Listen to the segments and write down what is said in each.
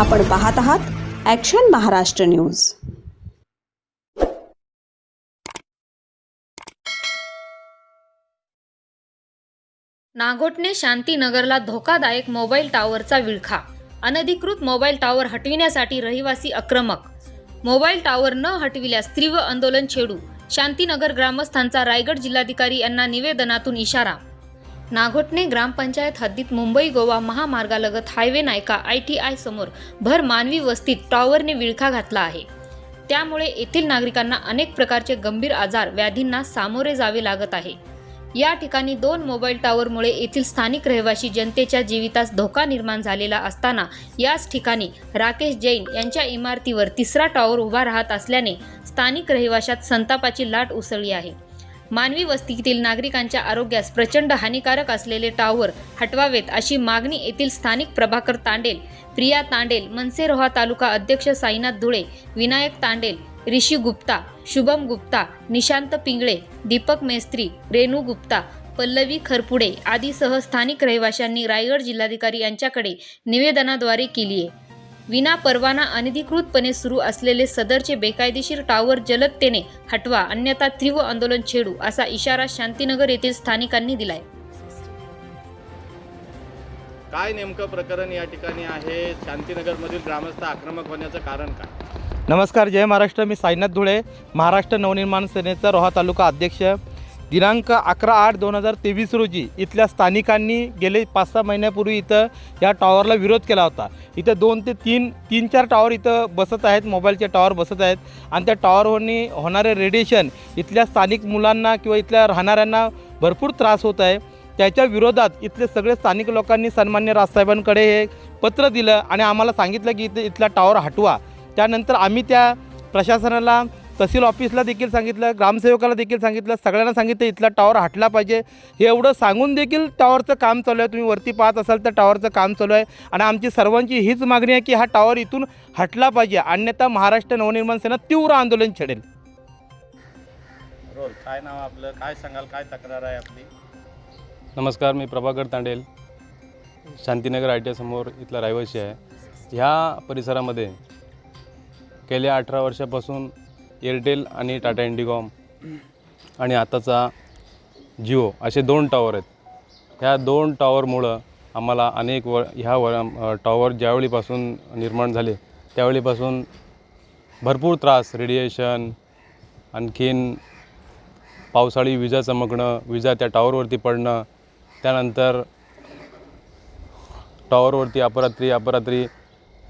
आपण पाहत आहात ॲक्शन महाराष्ट्र न्यूज नागोटने शांतीनगरला धोकादायक मोबाईल टॉवरचा विळखा. अनधिकृत मोबाईल टॉवर हटविण्यासाठी रहिवासी आक्रमक. मोबाईल टॉवर न हटविल्यास तीव्र आंदोलन छेडू. शांतीनगर ग्रामस्थांचा रायगड जिल्हाधिकारी यांना निवेदनातून इशारा नागोटणे ग्रामपंचायत हद्दीत मुंबई गोवा महामार्गालगत हायवे नायका आय टी आय समोर भर मानवी वस्तीत टॉवरने विळखा घातला आहे. त्यामुळे येथील नागरिकांना अनेक प्रकारचे गंभीर आजार व्याधींना सामोरे जावे लागत आहे. या ठिकाणी दोन मोबाईल टॉवरमुळे येथील स्थानिक रहिवासी जनतेच्या जीवितास धोका निर्माण झालेला असताना याच ठिकाणी राकेश जैन यांच्या इमारतीवर तिसरा टॉवर उभा राहत असल्याने स्थानिक रहिवाशात संतापाची लाट उसळली आहे. मानवी वस्तीतील नागरिकांच्या आरोग्यास प्रचंड हानिकारक असलेले टॉवर हटवावेत अशी मागणी येथील स्थानिक प्रभाकर तांडेल प्रिया तांडेल मनसेरोहा तालुका अध्यक्ष साईनाथ धुळे विनायक तांडेल ऋषी गुप्ता शुभम गुप्ता निशांत पिंगळे दीपक मेस्त्री रेणू गुप्ता पल्लवी खरपुडे आदीसह स्थानिक रहिवाशांनी रायगड जिल्हाधिकारी यांच्याकडे निवेदनाद्वारे केली आहे विना परवाना अनधिकृतपणे सुरू असलेले सदरचे बेकायदेशीर टॉवर जलदतेने हटवा अन्यथा तीव्र आंदोलन छेडू असा इशारा शांतीनगर येथील स्थानिकांनी दिलाय. काय नेमकं प्रकरण या ठिकाणी आहे? शांतीनगरमधील ग्रामस्थ आक्रमक होण्याचं कारण काय? नमस्कार जय महाराष्ट्र. मी साईनाथ धुळे महाराष्ट्र नवनिर्माण सेनेचा रोहा तालुका अध्यक्ष. दिनांक अकरा आठ दोन हजार तेवीस रोजी इथल्या स्थानिकांनी गेले पाच सहा महिन्यापूर्वी इथं या टॉवरला विरोध केला होता. इथं दोन ते तीन तीन चार टॉवर इथं बसत आहेत मोबाईलचे टॉवर बसत आहेत. आणि त्या टॉवरवरनी होणारे रेडिएशन इथल्या स्थानिक मुलांना किंवा इथल्या राहणाऱ्यांना भरपूर त्रास होत आहे. त्याच्या विरोधात इथले सगळे स्थानिक लोकांनी सन्मान्य राजसाहेबांकडे हे पत्र दिलं आणि आम्हाला सांगितलं की इथे इथला टॉवर हटवा. त्यानंतर आम्ही त्या प्रशासनाला तहसील ऑफिसला देखील सांगितलं ग्रामसेवकाला देखील सांगितलं सगळ्यांना सांगितलं इथला टॉवर हटला पाहिजे. हे एवढं सांगून देखील टॉवरचं काम चालू आहे. तुम्ही वरती पाहत असाल तर टॉवरचं काम चालू आहे. आणि आमची सर्वांची हीच मागणी आहे की हा टॉवर इथून हटला पाहिजे. अन्यथा महाराष्ट्र नवनिर्माण सेना तीव्र आंदोलन छेडेल. रोल काय नाव आपलं? काय सांगाल? काय तक्रार आहे आपली? नमस्कार मी प्रभाकर तांडेल. शांतीनगर आय टी समोर इथला रहिवासी आहे. ह्या परिसरामध्ये गेल्या अठरा वर्षापासून एअरटेल आणि टाटा इंडिकॉम आणि आताचा जिओ असे दोन टॉवर आहेत. ह्या दोन टॉवरमुळं आम्हाला अनेक व ह्या व टॉवर ज्यावेळीपासून निर्माण झाले त्यावेळीपासून भरपूर त्रास रेडिएशन आणखीन पावसाळी विजा चमकणं विजा त्या टॉवरवरती पडणं त्यानंतर टॉवरवरती अपरात्री अपरात्री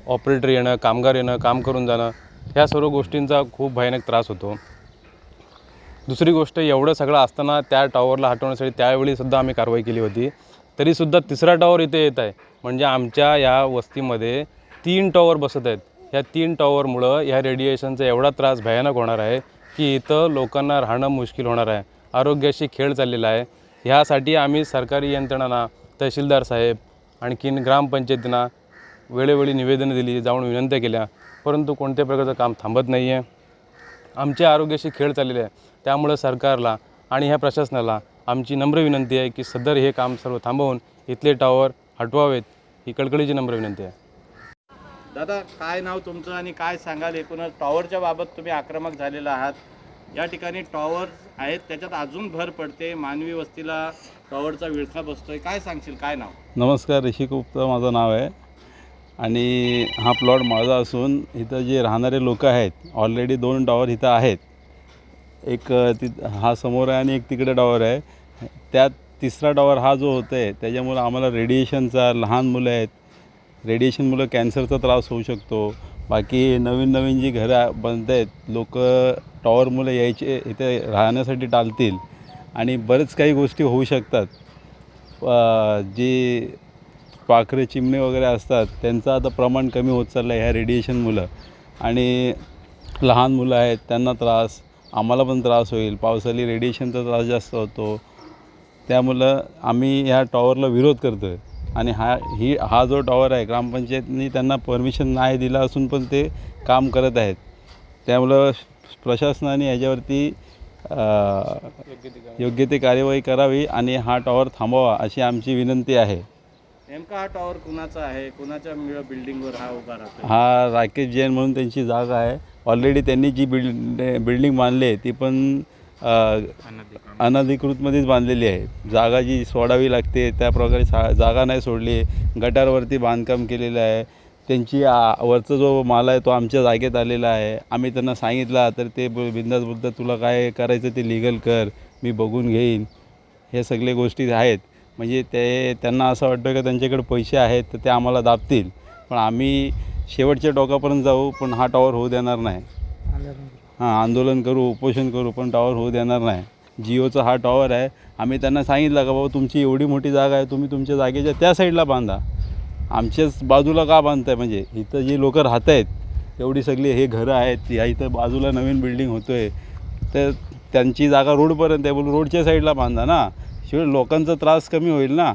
ऑपरेटर येणं कामगार येणं काम करून जाणं ह्या सर्व गोष्टींचा खूप भयानक त्रास होतो. दुसरी गोष्ट एवढं सगळं असताना त्या टॉवरला हटवण्यासाठी त्यावेळीसुद्धा आम्ही कारवाई केली होती. तरीसुद्धा तिसरा टॉवर इथे येत आहे. म्हणजे आमच्या या वस्तीमध्ये तीन टॉवर बसत आहेत. ह्या तीन टॉवरमुळं ह्या रेडिएशनचा एवढा त्रास भयानक होणार आहे की इथं लोकांना राहणं मुश्किल होणार आहे. आरोग्याशी खेळ चाललेला आहे. ह्यासाठी आम्ही सरकारी यंत्रणांना तहसीलदार साहेब आणखीन ग्रामपंचायतींना वेळोवेळी निवेदनं दिली जाऊन विनंत्या केल्या. परंतु कोणत्या प्रकारचं काम थांबत नाही आहे आमच्या आरोग्याशी खेळ चाललेले आहे. त्यामुळं सरकारला आणि ह्या प्रशासनाला आमची नम्र विनंती आहे की सदर हे काम सर्व थांबवून इथले टॉवर हटवावेत ही कळकळीची नम्र विनंती आहे. दादा काय नाव तुमचं आणि काय सांगाल? एकूणच टॉवरच्या बाबत तुम्ही आक्रमक झालेला आहात. या ठिकाणी टॉवर आहेत त्याच्यात अजून भर पडते. मानवी वस्तीला टॉवरचा विळखा बसतोय. काय सांगशील? काय नाव? नमस्कार ऋषी गुप्ता माझं नाव आहे. आणि हा प्लॉट माझा असून इथं जे राहणारे लोक आहेत ऑलरेडी दोन टॉवर इथं आहेत. एक ति हा समोर आहे आणि एक तिकडे टॉवर आहे. त्यात तिसरा टॉवर हा जो होतो आहे त्याच्यामुळं आम्हाला रेडिएशनचा लहान मुलं आहेत. रेडिएशनमुळं कॅन्सरचा त्रास होऊ शकतो. बाकी नवीन नवीन जी घरं बनत आहेत लोक टॉवरमुळे यायचे इथे राहण्यासाठी टाळतील आणि बरेच काही गोष्टी होऊ शकतात. जी पाखरे चिमणे वगैरे असतात त्यांचं आता प्रमाण कमी होत चाललं आहे ह्या रेडिएशनमुळं आणि लहान मुलं आहेत त्यांना त्रास आम्हाला पण त्रास होईल. पावसाळी रेडिएशनचा त्रास जास्त होतो. त्यामुळं आम्ही ह्या टॉवरला विरोध करतो आहे आणि हा ही हा जो टॉवर आहे ग्रामपंचायतनी त्यांना परमिशन नाही दिलं असून पण ते काम करत आहेत. त्यामुळं प्रशासनाने याच्यावरती योग्य ती कार्यवाही करावी आणि हा टॉवर थांबवा अशी आमची विनंती आहे. नेमका हा टॉवर कुणाचा आहे? कुणाच्या मिळ- बिल्डिंगवर हा उभा राहतो हा राकेश जैन म्हणून त्यांची जागा आहे. ऑलरेडी त्यांनी जी बिल्ड बिल्डिंग बांधली आहे ती पण अ, अनधिकृतमध्येच बांधलेली आहे. जागा जी सोडावी लागते त्या प्रकारे सा जागा नाही सोडली गटारवरती बांधकाम केलेलं आहे. त्यांची आ, वरचा जो माल आहे तो आमच्या जागेत आलेला आहे. आम्ही त्यांना सांगितला तर ते ब- बिंदास बोलतात तुला काय करायचं ते लिगल कर. मी बघून घेईन. ह्या सगळ्या गोष्टी आहेत. म्हणजे ते त्यांना असं वाटतं की त्यांच्याकडे पैसे आहेत तर ते आम्हाला दाबतील. पण आम्ही शेवटच्या टोकापर्यंत जाऊ पण हा टॉवर होऊ देणार नाही. हां आंदोलन करू उपोषण करू पण टॉवर होऊ देणार नाही. जिओचा हा टॉवर आहे. आम्ही त्यांना सांगितलं का बाबा तुमची एवढी मोठी जागा आहे तुम्ही तुमच्या जागेच्या त्या साईडला बांधा. आमच्याच बाजूला का बांधताय? म्हणजे इथं जी लोकं राहत आहेत एवढी सगळी हे घरं आहेत या इथं बाजूला नवीन बिल्डिंग होतो आहे तर त्यांची जागा रोडपर्यंत आहे. बोलून रोडच्या साईडला बांधा ना. शिवाय लोकांचा त्रास कमी होईल ना.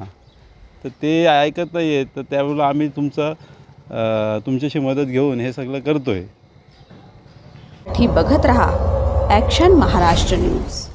तर ते ऐकत नाही आहेत तर त्यावेळेला आम्ही तुमचं तुमच्याशी मदत घेऊन हे सगळं करतो आहे बघत रहा. Action Maharashtra news